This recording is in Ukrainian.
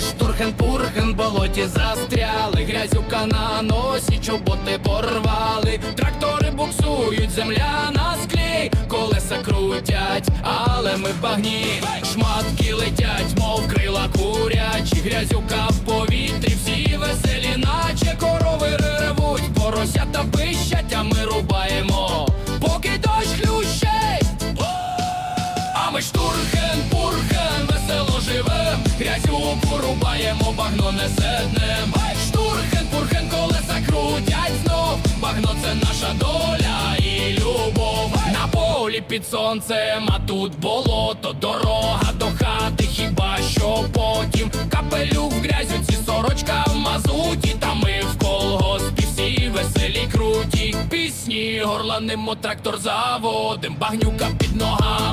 штурхен в болоті застряли, грязюка на носі, чоботи порвали, трактори буксують, земля на склі, колеса крутять, але ми в багні, шматки летять, мов крила курячі, грязюка в повітрі, всі веселі, наче корови ревуть, поросята пищать, а ми рубаємо, поки дощ хлющить. А ми штурхен, порубаємо, багно не седнем. Ай, штурхен, пурхен, колеса крутять знов, багно це наша доля і любов. На полі під сонцем, а тут болото, дорога до хати, хіба що потім капелюх в грязюці, сорочка в мазуті, та ми в колгоспі всі веселі круті. Пісні горланимо, трактор заводим, багнюка під ногами.